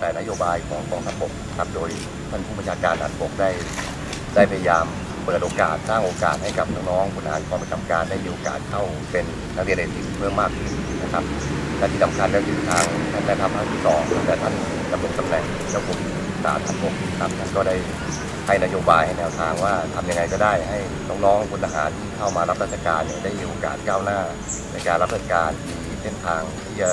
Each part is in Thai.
แต่นโยบายของกองทัพบกครับโดยท่านผู้บัญชาการทหารบกได้ ได้พยายามเปิดโอกาสสร้างโอกาสให้กับน้องๆผู้ทหารกองประจำการได้มีโอกาสเข้าเป็นนักเรียนในทีมเพิ่มมากขึ้นนะครับและที่สำคัญก็คือทางท่านแม่ทัพภาคที่สองแต่ท่านดำรงตำแหน่งเจ้าคุณทหารทัพบกครับท่านก็ได้ให้นโยบายให้แนวทางว่าทำยังไงก็ได้ให้น้องๆพลทหารที่เข้ามารับราชการเนี่ยได้มีโอกาสก้าวหน้า ในการรับราชการมีเส้นทางที่จะ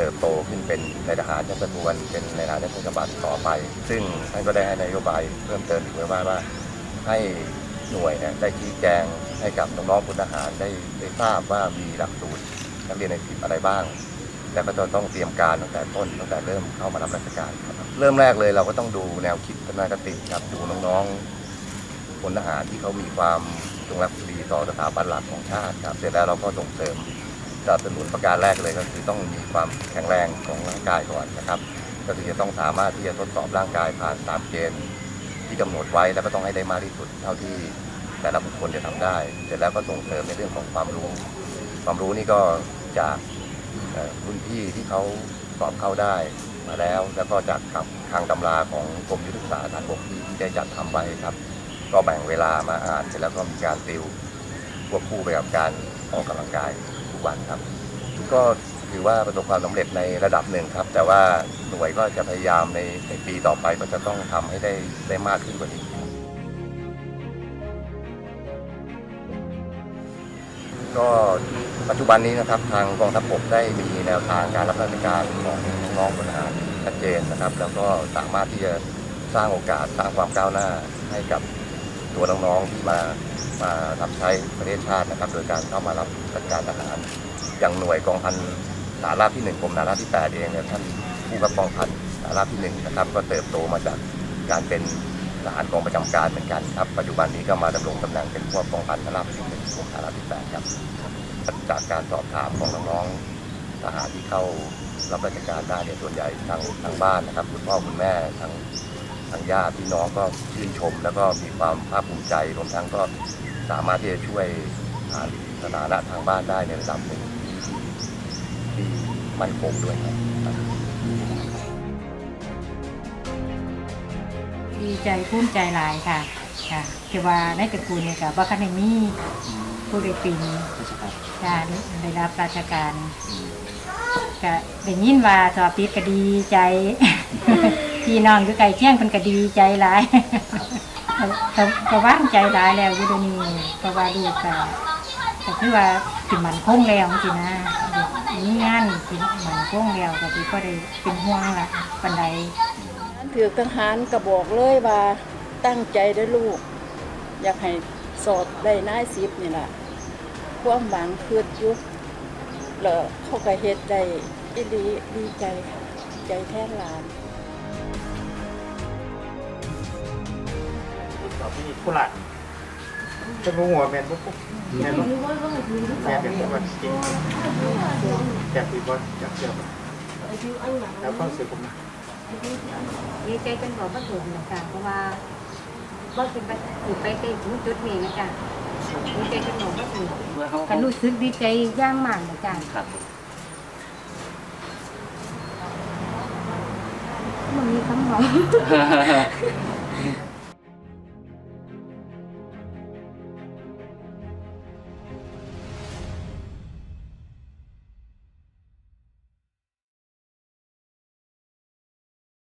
เติบโตขึ้นเป็นในายทหารชั้นประทวนเป็นในายทหารชั้นกำบัดต่อไป ซึ่งท่านก็ได้ให้นโยบายเพิ่มเติมอีกไว้ว่าว่า ให้หน่วยเนี่ยได้ชี้แจงให้กับน้องๆพลทหารได้ได้ทราบว่ามีหลักสูตรนักเรียนในสิบอะไรบ้างและก็จะต้องเตรียมการตั้งแต่ต้นตั้งแต่เริ่มเข้ามารับราชการครับเริ่มแรกเลยเราก็ต้องดูแนวคิดทัศนคติครับดูน้องๆพลทหารที่เขามีความจงรักภักดีต่อสถาบันหลักของชาติครับเสร็จแล้วเราก็ส่งเสริม สนับสนุนประการแรกเลยก็คือต้องมีความแข็งแรงของร่างกายก่อนนะครับ ก็คือจะต้องสามารถที่จะทดสอบร่างกายผ่านตามเกณฑ์ที่กำหนดไว้แล้วก็ต้องให้ได้มากที่สุดเท่าที่แต่ละบุคคลจะทำได้ เสร็จแล้วก็ส่งเสริมในเรื่องของความรู้ ความรู้นี่ก็จากรุ่นพี่ที่เขาสอบเข้าได้มาแล้ว แล้วก็จากกับทางตำราของกรมยุทธศึกษาฐานบกที่ที่ได้จัดทำไว้ครับ ก็แบ่งเวลามาอ่านเสร็จแล้วก็มีการติวควบคู่ไปกับการออกกำลังกาย กวันครับ ก็ถือว่าประสบความสำเร็จในระดับหนึ่งครับ แต่ว่าหน่วยก็จะพยายามในในปีต่อไปก็จะต้องทำให้ได้ได้มากขึ้นกว่านี้ครับก็ปัจจุบันนี้นะครับทางกองทัพบกได้มีแนวทางการรับราชการของน้องๆพลทหารชัดเจนนะครับ แล้วก็สามารถที่จะสร้างโอกาสสร้างความก้าวหน้าให้กับ ตัวน้องๆที่มามารับใช้ประเทศชาตินะครับ โดยการเข้ามารับราชการทหาร อย่างหน่วยกองพันฐานราบที่หนึ่งกรมฐานราบที่แปดเองเนี่ยท่านผู้กับกองพันฐานราบที่หนึ่งนะครับก็เติบโตมาจากการเป็นทหารกองประจำการเหมือนกันครับ ปัจจุบันนี้ก็มาดำรงตำแหน่งเป็นผู้กองพันฐานราบที่หนึ่งกรมฐานราบที่แปดครับ จากการสอบถามของน้องๆทหารที่เข้ารับราชการได้เนี่ยส่วนใหญ่ทางทางบ้านนะครับ คุณพ่อคุณแม่ทาง ทางญาติพี่น้องก็ชื่นชม แล้วก็มีความภาคภูมิใจรวมทั้งก็สามารถที่จะช่วยอ่าสถานะทางบ้านได้ในระดับหนึ่งที่มั่นคงด้วยครับดีใจภูมิใจหลายค่ะค่ะที่ว่าในตระกูลเนี่ยค่ะว่าคันได้มีผู้ได้เป็นการได้รับราชการก็ได้ยินว่าสอบติดก็ดีใจ พี่น้องอยู่ไกลเที่ยงเพิ่นก็ดีใจหลายก็ก็ว่างใจหลายแล้วอยู่เดี๋ยวนี้เพราะว่าลูกก็ก็คือว่าสิมันคงแล้วจริงๆนะมีงานสิมันคงแล้วก็สิก็ได้เป็นห่วงละปานใดถือทหารก็บอกเลยว่าตั้งใจเด้ลูก อยากให้สอบได้นายสิบนี่แหละความหวังคืดอยุบแล้วเขาก็เฮ็ดได้อีดีดีใจค่ะใจแทนหลาน ที่โคราชเป็นหัวแมนปุ๊บปุ๊บแมนปุ๊บแมนเป็นคนจริงจากปีบอลจากเชื่อมแล้วก็สื่อผมนะดีใจจนบอกว่าถูกนะจ๊ะเพราะว่าว่าเป็นไปถึงไปถึงจุดนี้นะจ๊ะดีใจจนบอกว่าถูกก็รู้สึกดีใจย่างมากนะจ๊ะครับมันมีคำหอม